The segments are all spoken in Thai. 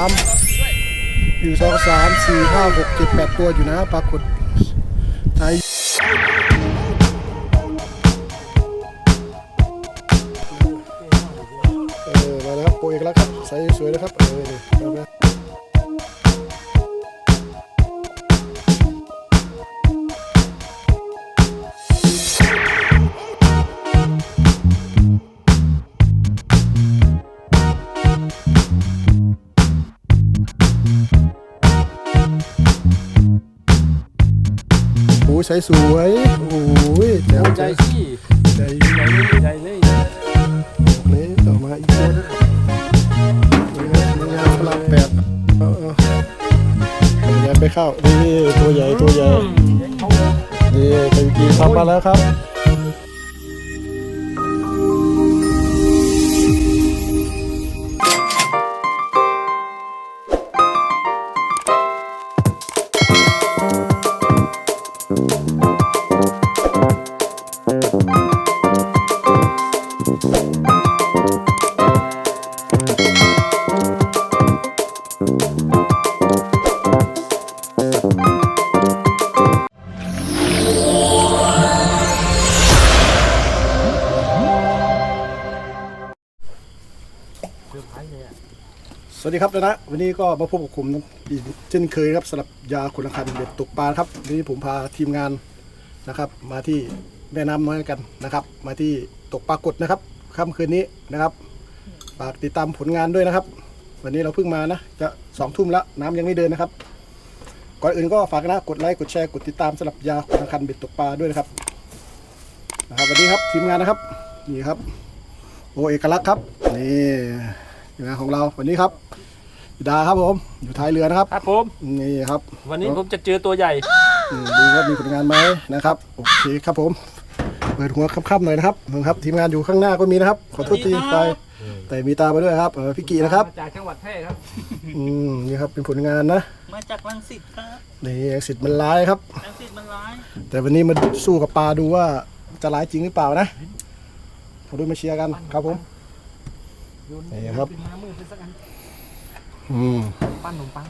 ามหนึ่งสองสามสี่ห้าหกเจ็ดแปดตัวอยู่นะปรากฏไอเออมาแล้วโปรเอกแล้วครับใส่สวยนะครับเออเอาไปโใส่สวย โอ้ยแจ๋วใจใจที่ใจใจเลยใจเลยนี่ต่อมาอีกตัวนึงนี่นะนี่นะพลังแปดเอาเอาอย่าไปเข้านี่ตัวใหญ่ตัวใหญ่นี่ตะกี้ทำมาแล้วครับ วัสดีครับนะวันนี้ก็มาพบกับผมอีกเช่นเคยครับสำหรับยาคุณคันเบ็ดตกปลาครับวันนี้ผมพาทีมงานนะครับ มาที่แม่น้ำน้อยกันนะครับ มาที่ตกปลากดนะครับค่ำคืนนี้นะครับฝากติดตามผลงานด้วยนะครับ วันนี้เราเพิ่งมานะจะสองทุ่มแล้วน้ำยังไม่เดินนะครับ ก่อนอื่นก็ฝากนะกดไลค์กดแชร์กดติดตามสำหรับยาคุณคันเบ็ดตกปลาด้วยนะครับนะครับวันนี้ครับทีมงานนะครับนี่ครับ โอเอกลักษณ์ครับนี่ ทีมงานของเราวันนี้ครับบิดาครับผมอยู่ท้ายเรือนะครับครับผมนี่ครับวันนี้ผมจะเจอตัวใหญ่อืมดูว่ามีผลงานไหมนะครับโอเคครับผม เปิดหัวค่ำๆหน่อยนะครับนะครับทีมงานอยู่ข้างหน้าก็มีนะครับ ขอโทษทีไปแต่มีตามาด้วยครับเออพี่กีนะครับมาจากจังหวัดแพร่ครับ อืมนี่ครับเป็นผลงานนะมาจากลังสิตครับนี่สิทธิ์มันร้ายครับ ลังสิตมันร้ายแต่วันนี้มาสู้กับปลาดูว่าจะร้ายจริงหรือเปล่านะขอดูมาเชียร์กันครับผม นี่ครับ อืม ปั้นขนมปัง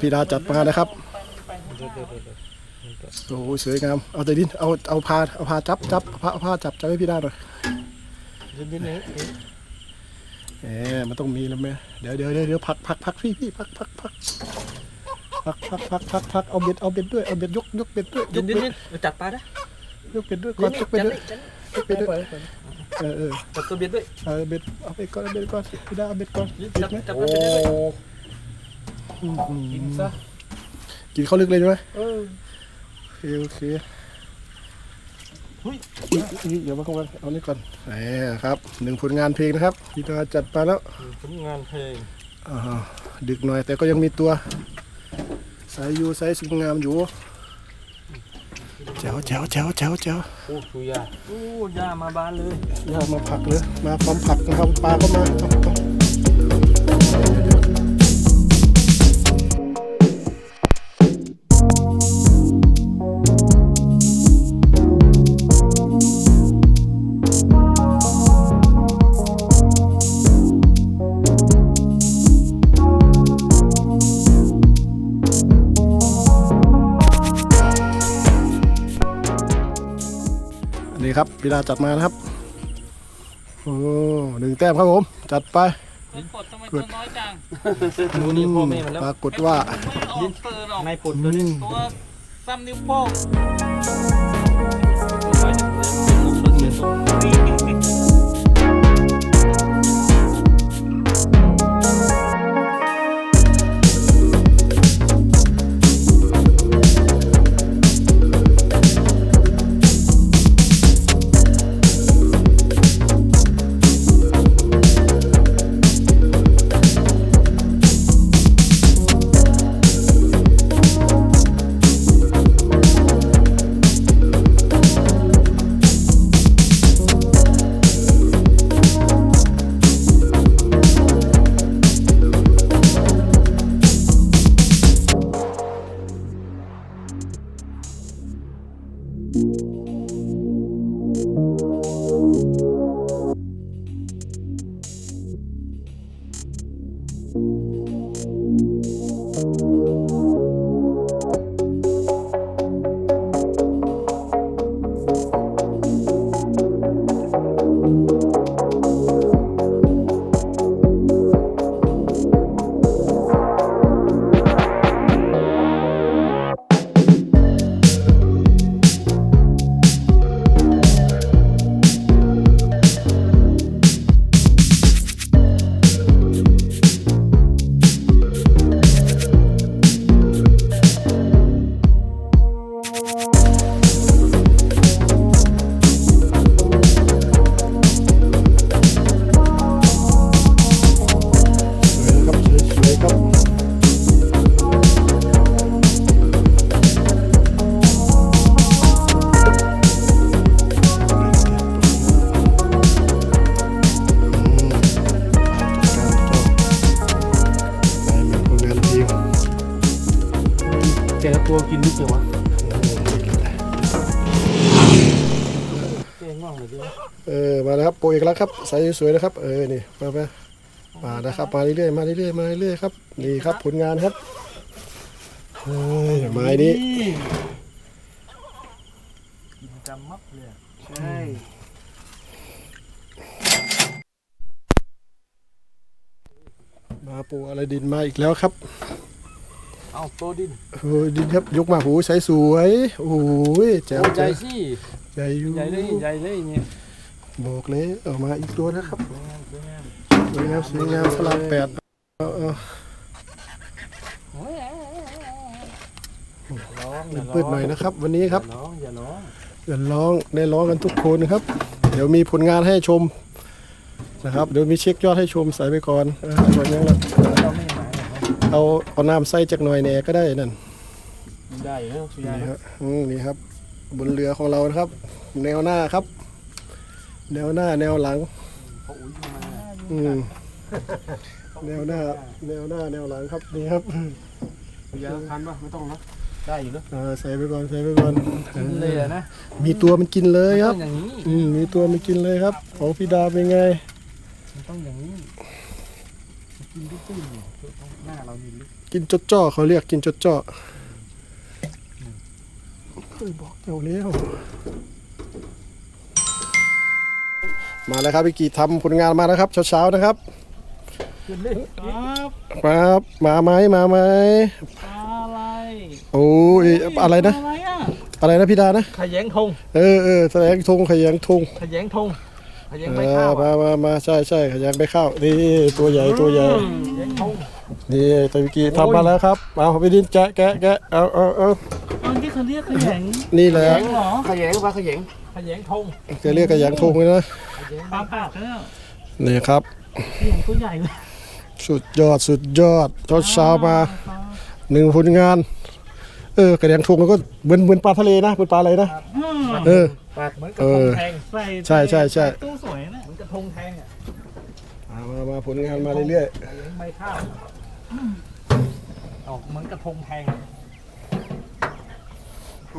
พี่ดาจัดมานะครับโอ้ยสวยงามเอาแต่ดินเอาเอาพาเอาพาจับจับเอาพาเอาพาจับจับให้พี่ดาหน่อยเย็นๆนี้เอ๊ะมันต้องมีแล้วไหมเดี๋ยวเดี๋ยวเดี๋ยวเดี๋ยวพักพักพักพี่พี่พักพักพักพักพักพักพักพักเอาเบ็ดเอาเบ็ดด้วยเอาเบ็ดยกยกเบ็ดด้วยยเย็กนเบ็ดๆนี้จัดปลาได้ยกเบ็ดด้วยก่อนยกเบ็ดด้วยยกเบ็ดด้วยเออเออจับตัวเบียดด้วยเอาเบ็ดเอาเบ็ดก่อนเอาเบ็ดก่อนพี่ดาเอาเบ็ดก่อนติดจับไหมจับโอ้ตัวเบียดด้วยอืมอืม กินซะกินเข้าลึกเลยใช่ไหมเออโอเคโอเคเฮ้ยนี่นี่เดี๋ยวมาเข้ามาเอานี่ก่อนแหมครับหนึ่งผลงานเพลงนะครับพี่ดาจัดมาแล้วผลงานเพลงอ่าดึกหน่อยแต่ก็ยังมีตัว สายอยู่สายสวยงามอยู่แจ๋วแจ๋วแจ๋วแจ๋วแจ๋วโอ้ชูยาโอ้ยามาบานเลยย่ามาผักเลยมาพร้อมผักนะครับปลาก็มาเอาเอา ครับพี่ดาจัดมานะครับ โอ้หนึ่งแต้มครับผม จัดไปเป็นปลดทำไมตัวน้อยจังดูนี่พ่อแม่มันแล้วปรากฏว่าไม่ออกเปิดหรอกในปลดตัวนี้ตัวซ้ำนิ้วโป้ง ง่วงเลยดิวะเออมาแล้วครับโปรเอกลักษณ์ครับใส่สวยๆนะครับ เออนี่มาไปมานะครับมาเรื่อยๆมาเรื่อยๆมาเรื่อยๆครับนี่ครับผลงานครับเฮ้ยไม้นี้กินจำมับเลยอะใช่มาปูอะไรดินมาอีกแล้วครับเอาโตดินโอ้ยดินครับยกมาหูใช้สวยโอ้ยแจ๋วโอ้ใหญ่แจ๋วสิ ใหญ่อยู่ใหญ่เลยใหญ่เลยเนี่ยบอกเลยออกมาอีกตัวนะครับสวยงามสวยงามสวยงามสวยงามพลังแปดเอาเอาร้องเปิดๆหน่อยนะครับ วันนี้ครับอย่าร้องอย่าร้องเดี๋ยวร้องได้ร้องกันทุกคนนะครับ เดี๋ยวมีผลงานให้ชมนะครับเดี๋ยวมีเช็คยอดให้ชมใส่ไปก่อนเออก่อนยังละเราไม่หมายหรอกเอาเอาน้ำใส่จากหน่อยแหน่ก็ได้นั่นมันได้อยู่แล้วสุดยอนี่ดครับอืมนี่ครับ บนเรือของเรานะครับ แนวหน้าครับ แนวหน้าแนวหลังเขาอุ้ยมาอืมแนวหน้า แนวหน้าแนวหลังครับนี่ครับยาพันป่ะไม่ต้องนะได้อยู่แล้วเออใส่ไปก่อนใส่ไปก่อนกินเลยอะนะมีตัวมันกินเลยครับมันต้องอย่างนี้อืมมีตัวมันกินเลยครับ ของพี่ดาเป็นไงมันต้องอย่างนี้มันกินตื้นๆเนี่ยหน้าเรามีลึกกินจดจ่อเขาเรียกกินจดจ่อเคย บอกเจ้าแล้วมาแล้วครับพี่กีทำผลงานมาแล้วครับเช้าๆนะครับขึ้นเลยครับครับมาไหมมาไหมอะไรโอ้ยอะไรนะ อะไรอะอะไรนะพี่ดานะขยงธงเออเออแสดงธงขยันธงขยงธงขยงเอใบข้าอวมาอะมามาใช่ใช่ขยันไปข้าวนี่ตัวใหญ่ตัวใหญ่ขยงธง นี่ตะวิกีทำมาแล้วครับ เอาไปดินแกะแกะแกะเอาเอาเอาอันที่เขาเรียกขยงนี่แหละแยงเหรอขยงปลาขยงขยงธงจะเรียกขยันธงเลยนะขยงปลาปากแล้วนี่ครับขยงตัวใหญ่เลยสุดยอดสุดยอดเช้าเช้าๆมาหนึ่งผลงาน เออกระแดงทงแล้วก็เหมือนเหมือนปลาทะเลนะเหมือนปลาอะไรนะอืมเออปลาเหมือนกระเอทงอแทงใส่ใช่ใช่ใช่ตู้สวยนะเหมือนกระทงแทงอะมามามาผลงานมาเรื่อยขยงใบข้าว ออกเหมือนกระทงแทงอะๆ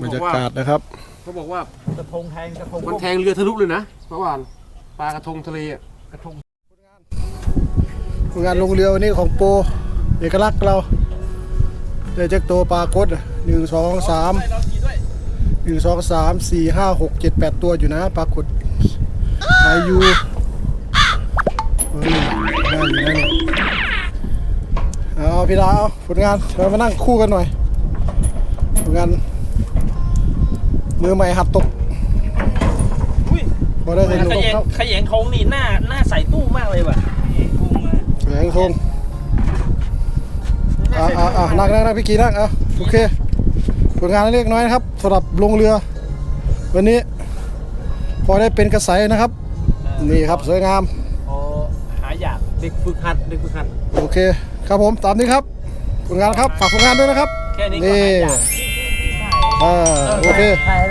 บรรยากาศนะครับเขาบอกว่ากระทงแทงกระทงมันแทงเรือทะลุเลยนะเมื่อวานปลากระทงทะเลอะกระทงผลงานลงเรือวันนี้ของโปรเอกลักษณ์เราได้จากตัวปลากดหนึ่งสองสามหนึ่งสองสามสี่ห้าหกเจ็ดแปดตัวอยู่นะปลากดอายุเฮ้ยได้อยู่นะเนี่ย เอาพี่ดาวเอาผลงานเรามานั่งคู่กันหน่อยผลงาน มือใหม่หัดตกอุ้ยพอได้ใส่ขลูกยงครับขยงธงนี่หน้าหน้าใส่ตู้มากเลยว่ะแหงทงอ่าอ่าอ่านั่งนั่งนั่งพี่กีนั่งเอาโอเคผลงานเล็กน้อยนะครับสำหรับลงเรือ วันนี้ พอได้เป็นกระใสนะครับ นี่ครับสวยงามโอ้หาอยากเด็กฝึกหัดเด็กฝึกหัดโอเค ครับผมตามนี้ครับผลงานครับฝากผลงานด้วยนะครับแค่นี้ก็นี่หาอยากอ่าโอเค ถ่าย